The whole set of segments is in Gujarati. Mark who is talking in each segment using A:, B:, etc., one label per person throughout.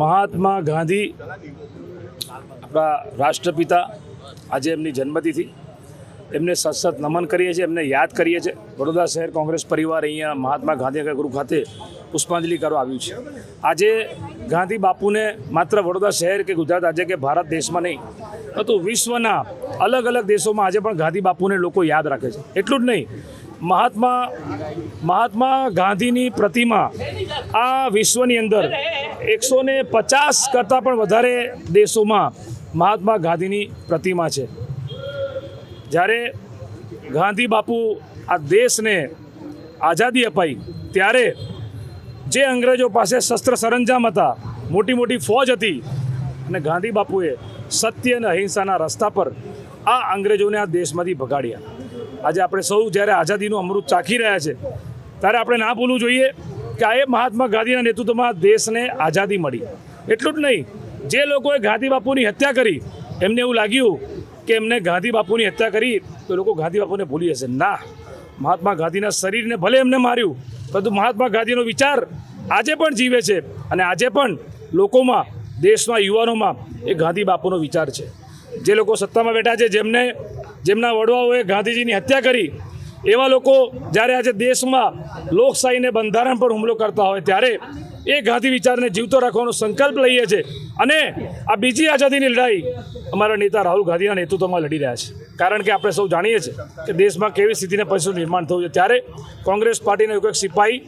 A: મહાત્મા ગાંધી આપણા રાષ્ટ્રપિતા આજે એમની જન્મતિથિ. એમને સતત નમન કરીએ છીએ, એમને યાદ કરીએ છીએ. વડોદરા શહેર કોંગ્રેસ પરિવાર અહીંયા મહાત્મા ગાંધીનગર ગૃહ ખાતે પુષ્પાંજલિ કરવા આવ્યું છે. આજે ગાંધી બાપુને માત્ર વડોદરા શહેર કે ગુજરાત આજે કે ભારત દેશમાં નહીં, પરંતુ વિશ્વના અલગ અલગ દેશોમાં આજે પણ ગાંધી બાપુને લોકો યાદ રાખે છે. એટલું જ નહીં મહાત્મા મહાત્મા ગાંધીની પ્રતિમા આ વિશ્વની અંદર એકસો ને પચાસ કરતાં પણ વધારે દેશોમાં મહાત્મા ગાંધીની પ્રતિમા છે. જ્યારે ગાંધી બાપુ આ દેશને આઝાદી અપાઈ, ત્યારે જે અંગ્રેજો પાસે શસ્ત્ર સરંજામ હતા, મોટી મોટી ફોજ હતી અને ગાંધી બાપુએ સત્ય અને અહિંસાના રસ્તા પર આ અંગ્રેજોને આ દેશમાંથી ભગાડ્યા. આજે આપણે સૌ જ્યારે આઝાદીનું અમૃત ચાખી રહ્યા છે, ત્યારે આપણે ના ભૂલવું જોઈએ કે આ એ મહાત્મા ગાંધીના નેતૃત્વમાં દેશને આઝાદી મળી. એટલું જ નહીં, જે લોકોએ ગાંધી બાપુની હત્યા કરી, એમને એવું લાગ્યું કે એમને ગાંધી બાપુની હત્યા કરી, તો લોકો ગાંધી બાપુને ભૂલી જશે. ના, મહાત્મા ગાંધીના શરીરને ભલે એમને માર્યું, પરંતુ મહાત્મા ગાંધીનો વિચાર આજે પણ જીવે છે અને આજે પણ લોકોમાં દેશના યુવાનોમાં એ ગાંધી બાપુનો વિચાર છે. જે લોકો સત્તામાં બેઠા છે, જેમને જેમના વડવાઓએ ગાંધીજીની હત્યા કરી, એવા લોકો જ્યારે આજે દેશમાં લોકશાહીને બંધારણ પર હુમલો કરતા હોય ત્યારે એ ગાંધી વિચારને જીવતો રાખવાનો સંકલ્પ લઈએ છીએ અને આ બીજી આઝાદીની લડાઈ અમારા નેતા રાહુલ ગાંધીના નેતૃત્વમાં લડી રહ્યા છે. કારણ કે આપણે સૌ જાણીએ છીએ કે દેશમાં કેવી સ્થિતિને પરિસ્થિતિનું નિર્માણ થયું છે. ત્યારે કોંગ્રેસ પાર્ટીનો એક એક સિપાહી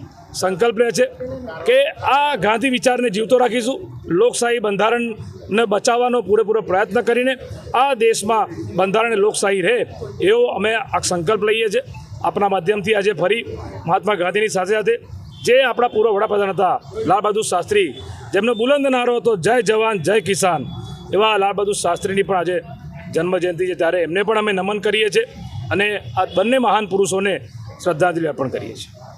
A: સંકલ્પ લે છે કે આ ગાંધી વિચારને જીવતો રાખીશું. લોકશાહી બંધારણને બચાવવાનો પૂરેપૂરો પ્રયત્ન કરીને આ દેશમાં બંધારણ લોકશાહી રહે એવો અમે આ સંકલ્પ લઈએ છીએ. આપણા માધ્યમથી આજે ફરી મહાત્મા ગાંધીની સાથે સાથે જે આપણા પૂર્વ વડાપ્રધાન હતા લાલ બહાદુર શાસ્ત્રી, જેમનો બુલંદ નારો હતો, જય જવાન, જય કિસાન, એવા લાલ બહાદુર શાસ્ત્રીની પણ આજે જન્મજયંતિ છે, ત્યારે એમને પણ અમે નમન કરીએ છીએ અને આ બંને મહાન પુરુષોને શ્રદ્ધાંજલિ અર્પણ કરીએ છીએ.